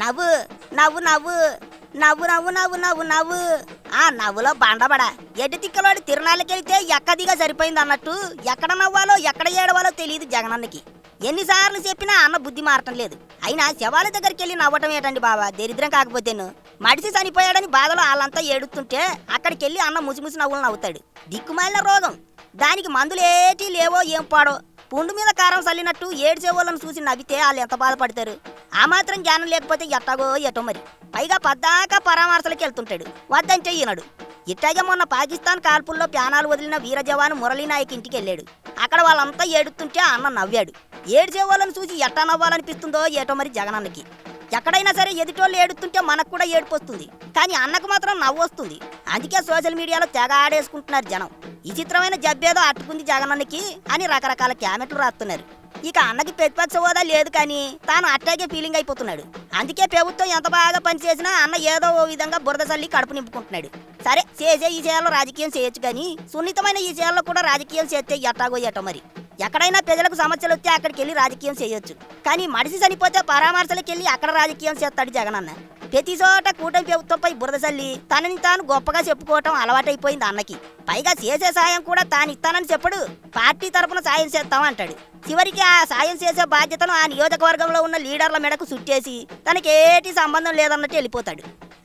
నవ్వు నవ్వు నవ్వు నవ్వు నవ్వు నవ్వు నవ్వు నవ్వు. ఆ నవ్వులో బండబడ. ఎటు తిక్కలోడి తిరునాళ్ళకెళ్తే ఎక్కదిగా సరిపోయింది అన్నట్టు ఎక్కడ నవ్వాలో ఎక్కడ ఏడవాలో తెలియదు జగనన్నకి. ఎన్నిసార్లు చెప్పినా అన్న బుద్ధి మారటం లేదు. అయినా శవాల దగ్గరికి వెళ్ళి నవ్వటం ఏంటండి బాబా దరిద్రం కాకపోతేను. మడిసి చనిపోయాడని బాధలో వాళ్ళంతా ఏడుస్తుంటే అక్కడికి వెళ్ళి అన్న ముసిముసి నవ్వులు నవ్వుతాడు. దిక్కుమాలిన రోగం. దానికి మందులు ఏటి లేవో ఏం పాడో పుండు మీద కారం చల్లినట్టు ఏడ్చే వాళ్ళని చూసి నవ్వితే వాళ్ళు ఎంత బాధపడతారు? ఆ మాత్రం జ్ఞానం లేకపోతే ఎట్టాగో ఎటో మరి. పైగా పద్దాకా పరామర్శలకు వెళ్తుంటాడు. వద్దంటే ఈనడు. ఇట్టాగే మొన్న పాకిస్తాన్ కాల్పుల్లో ప్యానాలు వదిలిన వీర జవాన్ మురళీనాయక్ ఇంటికి వెళ్ళాడు. అక్కడ వాళ్ళంతా ఏడుతుంటే అన్న నవ్వాడు. ఏడ్చే వాళ్ళని చూసి ఎట్టా నవ్వాలనిపిస్తుందో ఏటో మరి జగనన్నకి. ఎక్కడైనా సరే ఎదుటోళ్ళు ఏడుతుంటే మనకు కూడా ఏడుపు వస్తుంది. కానీ అన్నకు మాత్రం నవ్వు వస్తుంది. అందుకే సోషల్ మీడియాలో తెగ ఆడేసుకుంటున్నారు జనం. ఈ చిత్రమైన జబ్బేదో అట్టుకుంది జగనన్నకి అని రకరకాల క్యామెట్లు రాస్తున్నారు. ఇక అన్నకి ప్రతిపక్ష హోదా లేదు కానీ తాను అట్టాగే ఫీలింగ్ అయిపోతున్నాడు. అందుకే ప్రభుత్వం ఎంత బాగా పనిచేసినా అన్న ఏదో ఓ విధంగా బురద చల్లి కడుపు నింపుకుంటున్నాడు. సరే చేసే ఈ చేయాలో రాజకీయం చేయొచ్చు కానీ సున్నితమైన ఈ చేయాల్లో కూడా రాజకీయం చేస్తే ఎట్టాగో ఎటో మరి. ఎక్కడైనా ప్రజలకు సమస్యలు వస్తే అక్కడికి వెళ్ళి రాజకీయం చేయొచ్చు. కానీ మనిషి చనిపోతే పరామర్శలకు వెళ్ళి అక్కడ రాజకీయం చేస్తాడు జగనన్న. ప్రతి చోట కూటమి ప్రభుత్వంపై బురద చల్లి తనని తాను గొప్పగా చెప్పుకోవటం అలవాటైపోయింది అన్నకి. పైగా చేసే సాయం కూడా తాను ఇస్తానని చెప్పడు. పార్టీ తరపున సాయం చేస్తాం అంటాడు. చివరికి ఆ సాయం చేసే బాధ్యతను ఆ నియోజకవర్గంలో ఉన్న లీడర్ల మెడకు చుట్టేసి తనకేటి సంబంధం లేదన్నట్టు వెళ్ళిపోతాడు.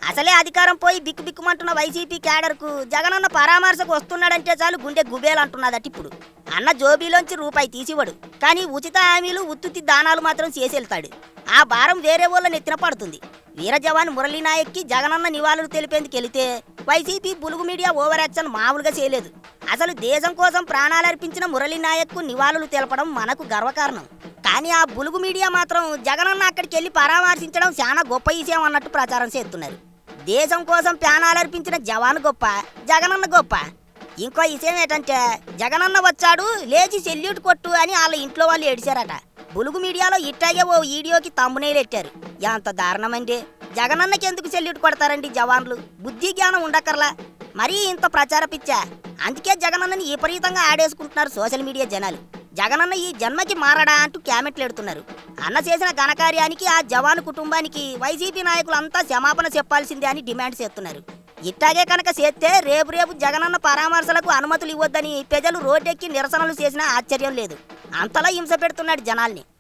అసలే అధికారం పోయి బిక్కు బిక్కుమంటున్న వైసీపీ క్యాడర్కు జగనన్న పరామర్శకు వస్తున్నాడంటే చాలు గుండె గుబేలంటున్నదట ఇప్పుడు. అన్న జోబీలోంచి రూపాయి తీసివ్వడు. కానీ ఉచిత హామీలు ఉత్తుత్తి దానాలు మాత్రం చేసి వెళ్తాడు ఆ భారం వేరే వాళ్ళ నెత్తిన పడుతుంది. వీర జవాన్ మురళీనాయక్కి జగనన్న నివాళులు తెలిపేందుకు వెళితే వైసీపీ బులుగు మీడియా ఓవర్ యాక్షన్ మామూలుగా చేయలేదు. అసలు దేశం కోసం ప్రాణాలర్పించిన మురళీనాయక్కు నివాళులు తెలపడం మనకు గర్వకారణం. కానీ ఆ బులుగు మీడియా మాత్రం జగనన్న అక్కడికి వెళ్ళి పరామర్శించడం చాలా గొప్ప విషయం అన్నట్టు ప్రచారం చేస్తున్నారు. దేశం కోసం ప్రాణాలర్పించిన జవాన్ గొప్ప జగనన్న గొప్ప. ఇంకో విషయం ఏంటంటే జగనన్న వచ్చాడు లేచి సెల్యూట్ కొట్టు అని వాళ్ళ ఇంట్లో వాళ్ళు ఏడిచారట. బులుగు మీడియాలో ఇట్టాగే ఓ వీడియోకి తమ్మునేలెట్టారు ఎంత దారుణమండి. జగనన్నకి ఎందుకు సెల్యూట్ కొడతారండి జవాన్లు? బుద్ధి జ్ఞానం ఉండక్కర్లా. మరీ ఇంత ప్రచార పిచ్చా. అందుకే జగనన్నని విపరీతంగా ఆడేసుకుంటున్నారు సోషల్ మీడియా జనాలు. జగనన్న ఈ జన్మకి మారడా అంటూ క్యామెట్లు ఎడుతున్నారు. అన్న చేసిన ఘనకార్యానికి ఆ జవాను కుటుంబానికి వైసీపీ నాయకులంతా క్షమాపణ చెప్పాల్సిందే అని డిమాండ్ చేస్తున్నారు. ఇట్టాగే కనుక చేస్తే రేపు రేపు జగనన్న పరామర్శలకు అనుమతులు ఇవ్వద్దని ప్రజలు రోడ్డెక్కి నిరసనలు చేసినా ఆశ్చర్యం లేదు. అంతలా హింస పెడుతున్నాడు జనాల్ని.